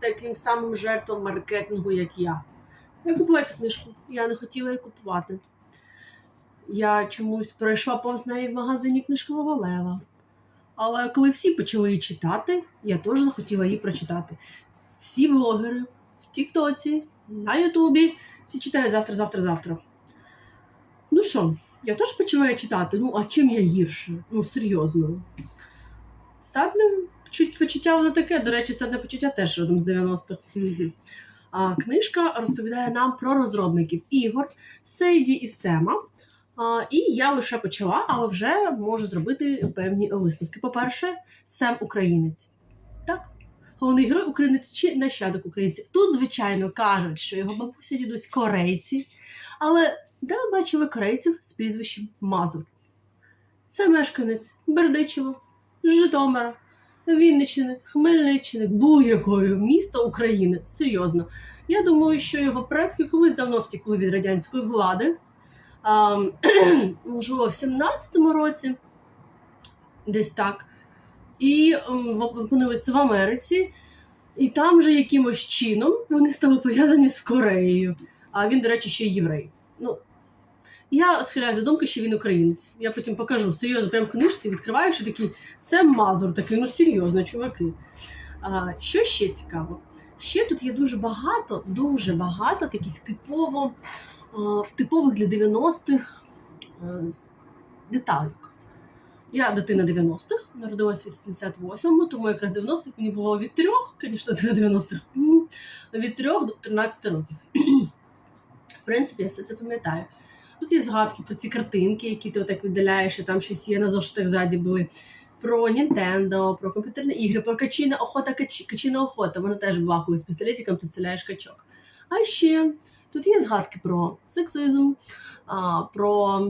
таким самим жертвам маркетингу, як я. Я купила цю книжку. Я не хотіла її купувати. Я чомусь пройшла повз неї в магазині книжкового лева. Але коли всі почали її читати, я теж захотіла її прочитати. Всі блогери в Тіктоці, на Ютубі, всі читають завтра, завтра, завтра. Ну що, я теж почала її читати. Ну, а чим я гірше? Ну, серйозно. Статне чуть почуття воно таке. До речі, статне почуття теж родом з 90-х. А, книжка розповідає нам про розробників ігор Сейді і Сема. А, і я лише почала, але вже можу зробити певні висновки. По-перше, Сем українець. Так? Головний герой українець чи нащадок українців. Тут, звичайно, кажуть, що його бабуся дідусь корейці. Але де ви бачили корейців з прізвищем Мазур? Це мешканець Бердичева, Житомира, Вінниччини, Хмельниччини, будь-якого міста України. Серйозно. Я думаю, що його предки колись давно втекли від радянської влади. А, можливо, в 17-му році, десь так. І опинилися в Америці, і там же якимось чином вони стали пов'язані з Кореєю. А він, до речі, ще й єврей. Ну, я схиляюся до думки, що він українець. Я потім покажу. Серйозно, прямо в книжці відкриваєш і такий Сем Мазур, такий, ну серйозно, чуваки. А, що ще цікаво? Ще тут є дуже багато, дуже багато таких типово, типових для 90-х е, деталек. Я дитина 90-х, народилась в 88-му, тому якраз 90-х мені було від 3, звісно, дитина 90-х, від 3 до 13 років. В принципі, я все це пам'ятаю. Тут є згадки про ці картинки, які ти отак віддаляєш, і там щось є на зошитах ззаді були. Про Нінтендо, про комп'ютерні ігри, про качина охота, кач... качина охота. Вона теж була колись пістолетиком, ти стріляєш качок. А ще тут є згадки про сексизм, а, про,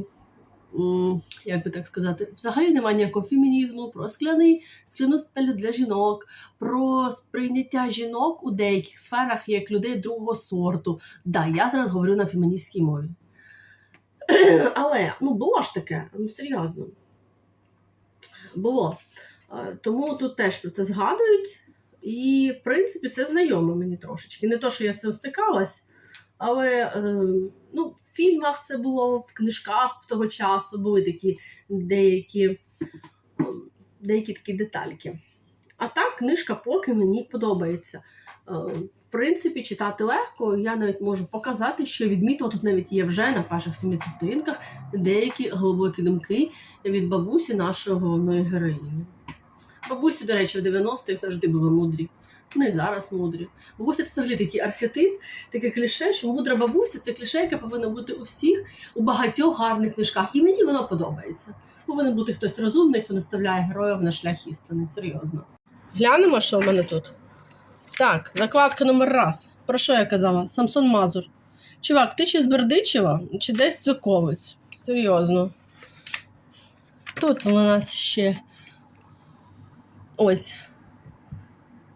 як би так сказати, взагалі немає ніякого фемінізму, про скляний, скляну стелю для жінок, про сприйняття жінок у деяких сферах як людей другого сорту. Да, я зараз говорю на феміністській мові. Але ну було ж таке, ну серйозно. Було. Е, Тому тут теж про це згадують. І, в принципі, це знайомо мені трошечки. Не то, що я з цим стикалась, але е, ну, в фільмах це було, в книжках того часу були такі деякі, деякі такі детальки. А так, книжка поки мені подобається. Принципі, читати легко. Я навіть можу показати, що відмітила тут навіть є вже на перших 70 сторінках деякі глибокі думки від бабусі нашої головної героїні. Бабусі, до речі, в 90-х завжди були мудрі. Ну і зараз мудрі. Бабуся це взагалі такий архетип, таке кліше, що мудра бабуся це кліше, яке повинно бути у всіх, у багатьох гарних книжках. І мені воно подобається. Повинен бути хтось розумний, хто наставляє героїв на шлях істини. Серйозно. Глянемо, що в мене тут. Так, закладка номер раз. Про що я казала? Самсон Мазур. Чувак, ти чи з Бердичева, чи десь з Цуковець? Серйозно. Тут у нас ще ось.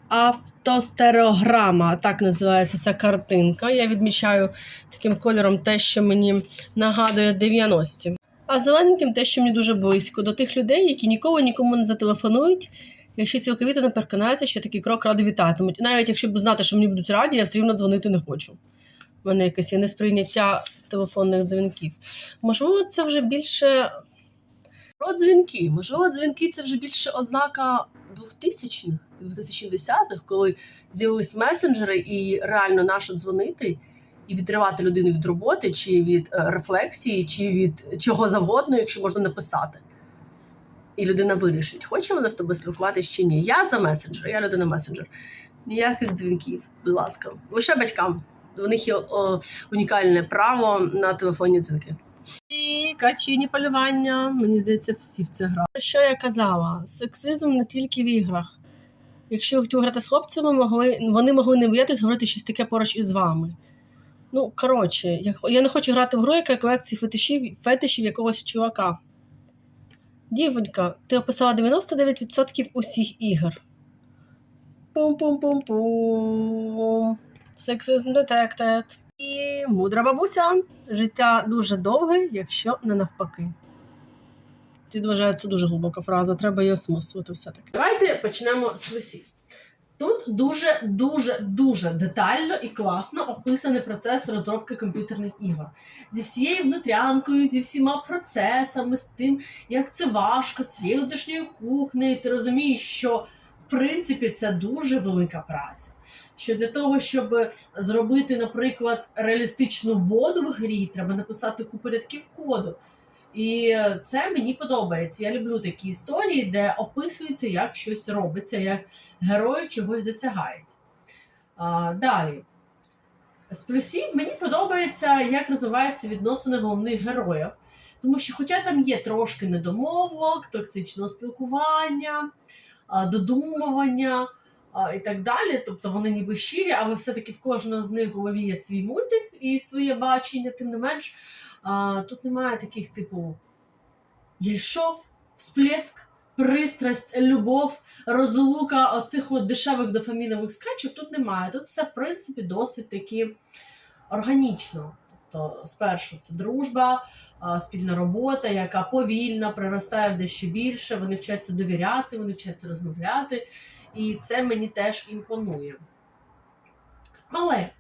Автостереограма, так називається ця картинка. Я відмічаю таким кольором те, що мені нагадує 90-ті. А зелененьким те, що мені дуже близько, до тих людей, які ніколи нікому не зателефонують, якщо цілковіто не переконаються, що такий крок радо вітатимуть. Навіть якщо б знати, що мені будуть раді, я все рівно дзвонити не хочу. У мене якесь є несприйняття телефонних дзвінків. Можливо, це вже більше про дзвінки. Можливо, дзвінки це вже більше ознака 2000-х, 2010-х, коли з'явились месенджери, і реально нащо дзвонити і відривати людину від роботи, чи від е, рефлексії, чи від чого завгодно, якщо можна написати. І людина вирішить, хоче вона з тобою спілкуватися чи ні. Я за месенджер, я людина месенджер. Ніяких дзвінків, будь ласка. Лише батькам. У них є о, унікальне право на телефонні дзвінки. І качині полювання. Мені здається, всі в це грають. Що я казала? Сексизм не тільки в іграх. Якщо ви хотіли грати з хлопцями, могли, вони могли не боятись говорити щось таке поруч із вами. Ну, коротше, я, я не хочу грати в гру, яка колекції фетишів, фетишів якогось чувака. Дівонька, ти описала 99% усіх ігор. Пум-пум-пум-пум. Сексизм детектед. І мудра бабуся. Життя дуже довге, якщо не навпаки. Тут вважаю, це дуже глибока фраза, треба її осмислити все-таки. Давайте почнемо з плюсів. Тут дуже дуже дуже детально і класно описаний процес розробки комп'ютерних ігор зі всією внутрянкою, зі всіма процесами, з тим, як це важко, з цією внутрішньою кухнею. Ти розумієш, що в принципі це дуже велика праця. Що для того, щоб зробити, наприклад, реалістичну воду в грі, треба написати купу рядків коду. І це мені подобається. Я люблю такі історії, де описується, як щось робиться, як герої чогось досягають. А, далі. З плюсів мені подобається, як розвиваються відносини головних героїв. Тому що, хоча там є трошки недомовок, токсичного спілкування, додумування і так далі, тобто вони ніби щирі, але все-таки в кожного з них в голові є свій мультик і своє бачення, тим не менш. Тут немає таких, типу, я йшов, всплеск, пристрасть, любов, розлука, оцих от дешевих дофамінових скачок тут немає. Тут все, в принципі, досить таки органічно. Тобто, спершу це дружба, спільна робота, яка повільно приростає в дещо більше. Вони вчаться довіряти, вони вчаться розмовляти. І це мені теж імпонує. Але,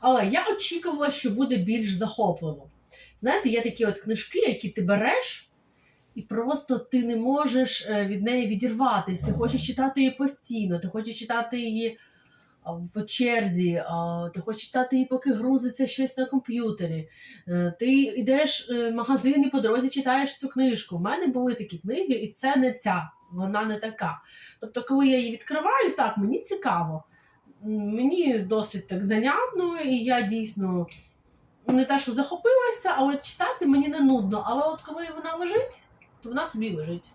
але я очікувала, що буде більш захопливо. Знаєте, є такі от книжки, які ти береш, і просто ти не можеш е, від неї відірватись. Ти хочеш читати її постійно, ти хочеш читати її в черзі, ти хочеш читати її, поки грузиться щось на комп'ютері. Е, Ти йдеш е, в магазин і по дорозі читаєш цю книжку. У мене були такі книги, і це не ця, вона не така. Тобто, коли я її відкриваю, так, мені цікаво. Мені досить так занятно, і я дійсно не те, що захопилася, але читати мені не нудно. Але от коли вона лежить, то вона собі лежить.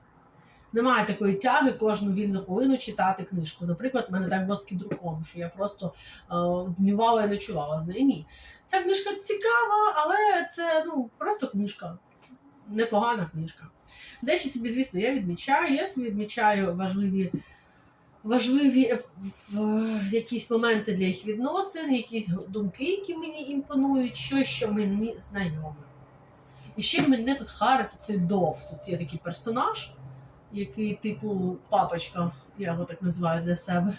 Немає такої тяги кожну вільну хвилину читати книжку. Наприклад, в мене так було з кідруком, що я просто е, днювала і ночувала з нею. Ні. Ця книжка цікава, але це ну, просто книжка. Непогана книжка. Дещо собі, звісно, я відмічаю. Я собі відмічаю важливі, важливі е, якісь моменти для їх відносин, якісь думки, які мені імпонують, щось, що мені знайоме. І ще мене тут харить цей дов. Тут є такий персонаж, який, типу, папочка, я його так називаю для себе.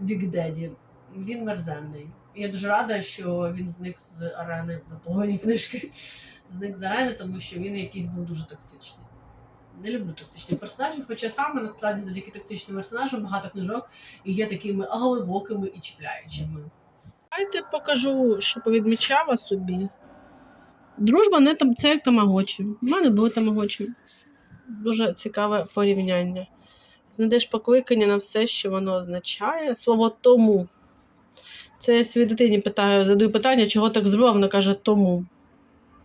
Big Daddy. Він мерзенний. І я дуже рада, що він зник з арени на погоні книжки. Зник з арени, тому що він якийсь був дуже токсичний. Не люблю токсичних персонажів, хоча саме насправді завдяки токсичним персонажам багато книжок і є такими глибокими і чіпляючими. Давайте покажу, що повідмічала собі. Дружба не там це як тамагочі. У мене були тамагочі. Дуже цікаве порівняння. Знайдеш покликання на все, що воно означає. Слово тому. Це я своїй дитині питаю, задаю питання, чого так зробила, вона каже тому.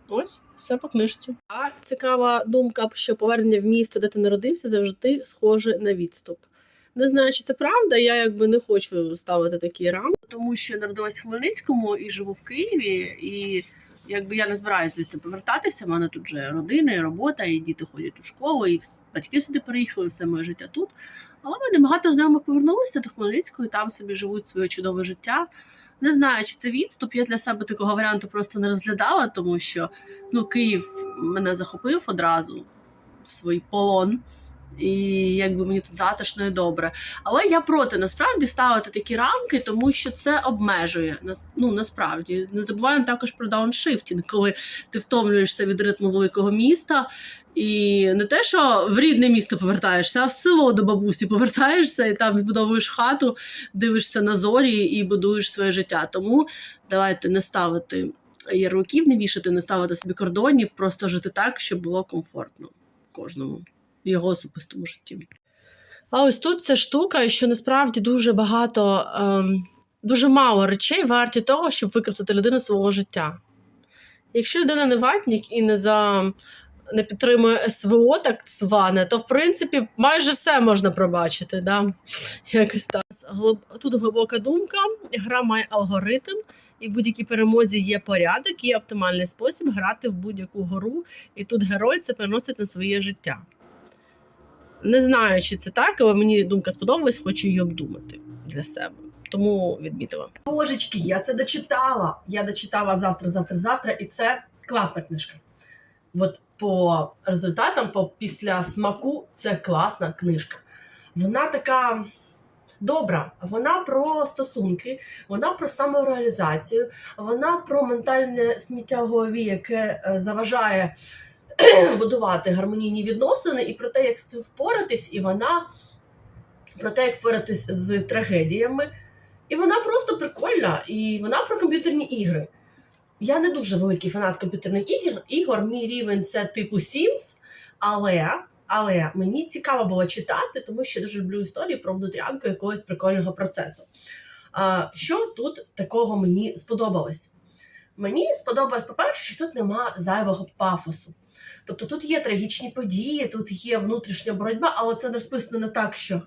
Ось, все по книжці. А цікава думка, що повернення в місто, де ти народився, завжди схоже на відступ. Не знаю, чи це правда, я якби не хочу ставити такі рамки, тому що я народилась в Хмельницькому і живу в Києві, і якби я не збираюся звісно повертатися. У мене тут вже родина, і робота, і діти ходять у школу, і батьки сюди переїхали, все моє життя тут. Але в мене багато знайомих повернулися до Хмельницького і там собі живуть своє чудове життя. Не знаю, чи це відступ. Я для себе такого варіанту просто не розглядала, тому що ну, Київ мене захопив одразу в свій полон. І якби мені тут затишно і добре. Але я проти насправді ставити такі рамки, тому що це обмежує. Ну насправді не забуваємо також про дауншифтінг, коли ти втомлюєшся від ритму великого міста. І не те, що в рідне місто повертаєшся, а в село до бабусі повертаєшся і там відбудовуєш хату, дивишся на зорі і будуєш своє життя. Тому давайте не ставити ярликів, не вішати, не ставити собі кордонів, просто жити так, щоб було комфортно кожному його особистому житті. А ось тут ця штука, що насправді дуже багато, ем, дуже мало речей варті того, щоб використати людину свого життя. Якщо людина не ватник і не за не підтримує СВО, так зване, то в принципі майже все можна пробачити. Да? Якось так. Тут глибока думка, гра має алгоритм, і в будь-якій перемозі є порядок, є оптимальний спосіб грати в будь-яку гру, і тут герой це переносить на своє життя. Не знаю, чи це так, але мені думка сподобалась, хочу її обдумати для себе. Тому відмітила. Божечки, я це дочитала. Я дочитала завтра, завтра, завтра, і це класна книжка. От по результатам, по після смаку, це класна книжка. Вона така добра. Вона про стосунки, вона про самореалізацію, вона про ментальне сміття в голові, яке е, заважає будувати гармонійні відносини, і про те, як з цим впоратись, і вона про те, як впоратись з трагедіями. І вона просто прикольна, і вона про комп'ютерні ігри. Я не дуже великий фанат комп'ютерних ігор. Ігор, мій рівень це типу Sims, але, але мені цікаво було читати, тому що я дуже люблю історії про внутрянку якогось прикольного процесу. А, що тут такого мені сподобалось? Мені сподобалось, по-перше, що тут нема зайвого пафосу. Тобто тут є трагічні події, тут є внутрішня боротьба, але це розписано не так, що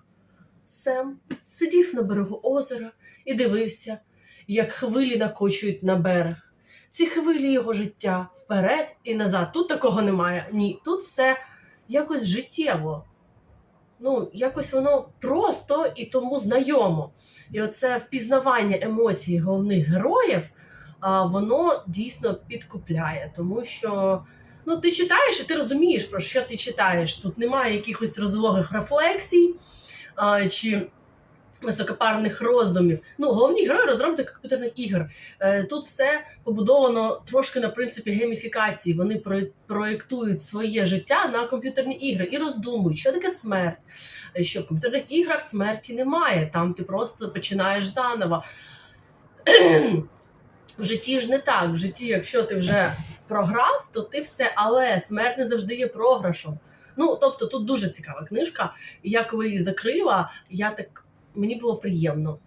Сем сидів на берегу озера і дивився, як хвилі накочують на берег. Ці хвилі його життя вперед і назад. Тут такого немає. Ні, тут все якось життєво. Ну, якось воно просто і тому знайомо. І оце впізнавання емоцій головних героїв, воно дійсно підкупляє, тому що ну, ти читаєш і ти розумієш, про що ти читаєш. Тут немає якихось розлогих рефлексій а, чи високопарних роздумів. Ну, головні герої розробники комп'ютерних ігор. Е, Тут все побудовано трошки на принципі гейміфікації. Вони про- проєктують своє життя на комп'ютерні ігри і роздумують, що таке смерть. Е, Що в комп'ютерних іграх смерті немає. Там ти просто починаєш заново. В житті ж не так. В житті, якщо ти вже програв, то ти все, але смерть не завжди є програшом. Ну, тобто, тут дуже цікава книжка. Я коли її закрила, я так мені було приємно.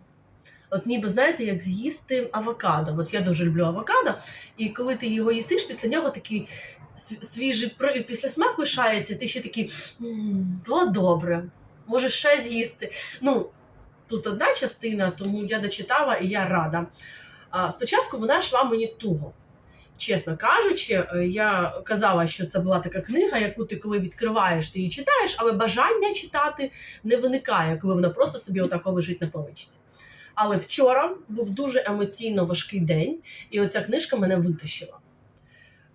От ніби знаєте, як з'їсти авокадо. От я дуже люблю авокадо, і коли ти його їсиш, після нього такий свіжий після смаку лишається, ти ще такий «М, було добре, може ще з'їсти. Ну, тут одна частина, тому я дочитала і я рада. Спочатку вона йшла мені туго. Чесно кажучи, е, я казала, що це була така книга, яку ти коли відкриваєш, ти її читаєш, але бажання читати не виникає, коли вона просто собі отако лежить на поличці. Але вчора був дуже емоційно важкий день, і оця книжка мене витащила.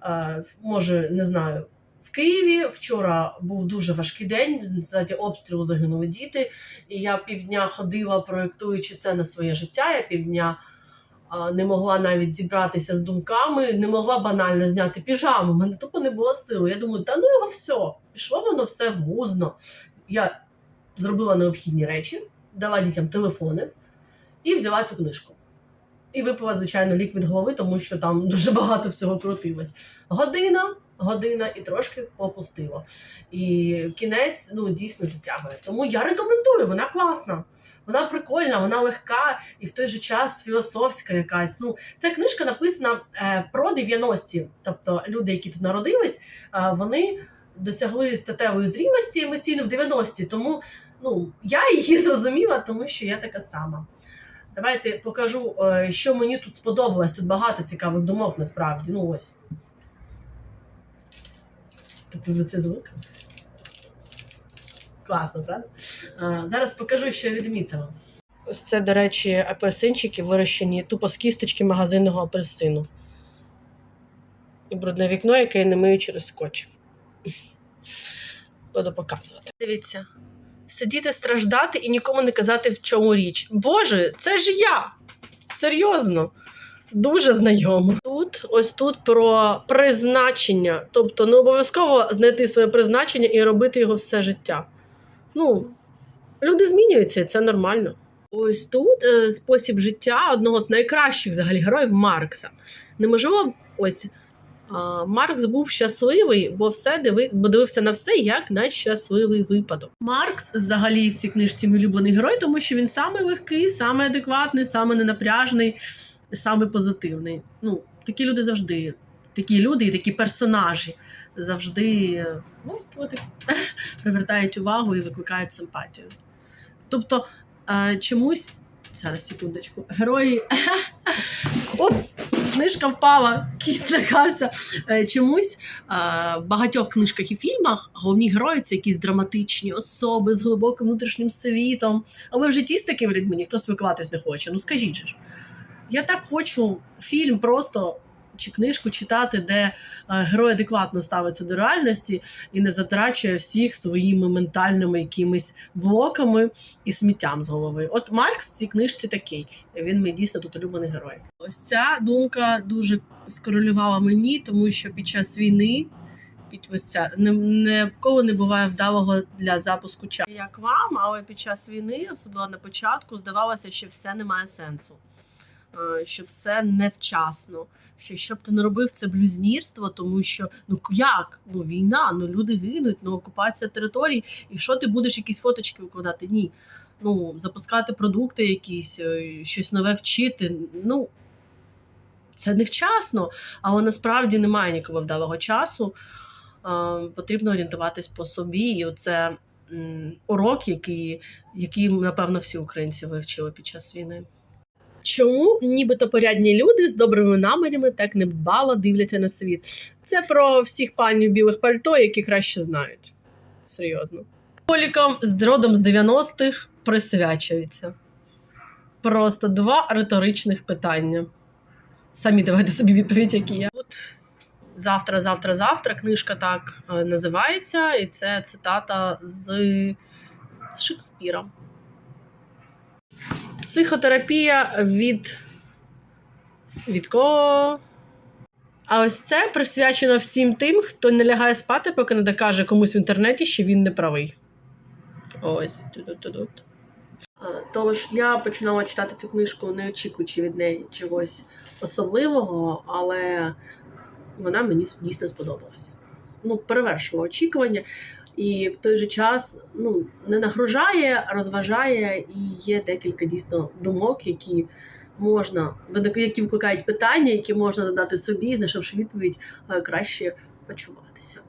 Е, може, не знаю. В Києві вчора був дуже важкий день. В результаті обстрілу загинули діти. І я півдня ходила, проєктуючи це на своє життя. Я півдня не могла навіть зібратися з думками, не могла банально зняти піжаму. У мене тупо не було сили. Я думаю, та ну його все, пішло воно все гузно. Я зробила необхідні речі, дала дітям телефони і взяла цю книжку. І випила, звичайно, лік від голови, тому що там дуже багато всього крутилось. Година, година і трошки попустило. І кінець ну, дійсно затягує. Тому я рекомендую, вона класна. Вона прикольна, вона легка і в той же час філософська якась. Ну, ця книжка написана е, про 90-ті. Тобто люди, які тут народились, е, вони досягли статевої зрілості емоційно в 90-ті. Тому ну, я її зрозуміла, тому що я така сама. Давайте покажу, е, що мені тут сподобалось. Тут багато цікавих думок насправді. Ну ось. Тобто це звук. Класно, правда? А, зараз покажу, що я відмітила. Це, до речі, апельсинчики вирощені тупо з кісточки магазинного апельсину. І брудне вікно, яке я не мию через скотч. Буду показувати. Дивіться. Сидіти, страждати і нікому не казати, в чому річ. Боже, це ж я! Серйозно. Дуже знайомо. Тут, ось тут про призначення. Тобто не обов'язково знайти своє призначення і робити його все життя. Ну, люди змінюються, і це нормально. Ось тут е, спосіб життя одного з найкращих взагалі героїв Маркса. Неможливо, ось а, Маркс був щасливий, бо все диви, бо дивився на все як на щасливий випадок. Маркс, взагалі, в цій книжці мій улюблений герой, тому що він саме легкий, саме адекватний, саме ненапряжний, саме позитивний. Ну, такі люди завжди, такі люди і такі персонажі завжди ну, от, привертають увагу і викликають симпатію. Тобто, е, чомусь. Зараз, секундочку, герої. Оп! Книжка впала, кіт лякався. Е, Чомусь е, в багатьох книжках і фільмах головні герої це якісь драматичні особи з глибоким внутрішнім світом. Але в житті з такими людьми ніхто спілкуватись не хоче. Ну скажіть же ж. Я так хочу фільм просто чи книжку читати, де е, герой адекватно ставиться до реальності і не затрачує всіх своїми ментальними якимись блоками і сміттям з голови. От Маркс в цій книжці такий. Він мій дійсно тут улюблений герой. Ось ця думка дуже скорелювала мені, тому що під час війни. Під ось ця не, не коли не буває вдалого для запуску часу. Як вам, але під час війни, особливо на початку, здавалося, що все не має сенсу, що все невчасно. Що що б ти не робив, це блюзнірство, тому що ну як? Ну війна, ну люди гинуть, ну окупація територій, і що ти будеш якісь фоточки викладати? Ні. Ну, запускати продукти якісь, е, щось нове вчити. Ну це невчасно, але насправді немає ніколи вдалого часу. Е, потрібно орієнтуватись по собі, і оце м, урок, який, який, напевно, всі українці вивчили під час війни. Чому нібито порядні люди з добрими намірами так недбало дивляться на світ? Це про всіх панів білих пальто, які краще знають. Серйозно. Полікам з родом з 90-х присвячується. Просто два риторичних питання. Самі давайте собі відповідь, які я. От завтра, завтра, завтра. Книжка так е, називається, і це цитата з, з Шекспіра. Психотерапія від. Від кого? А ось це присвячено всім тим, хто не лягає спати, поки не докаже комусь в інтернеті, що він не правий. Ось. Ту-ду-ту-ду. Тож я починала читати цю книжку, не очікуючи від неї чогось особливого, але вона мені дійсно сподобалась. Ну, перевершила очікування. І в той же час ну, не нагружає, розважає, і є декілька дійсно думок, які можна, які викликають питання, які можна задати собі, знайшовши відповідь, е, краще почуватися.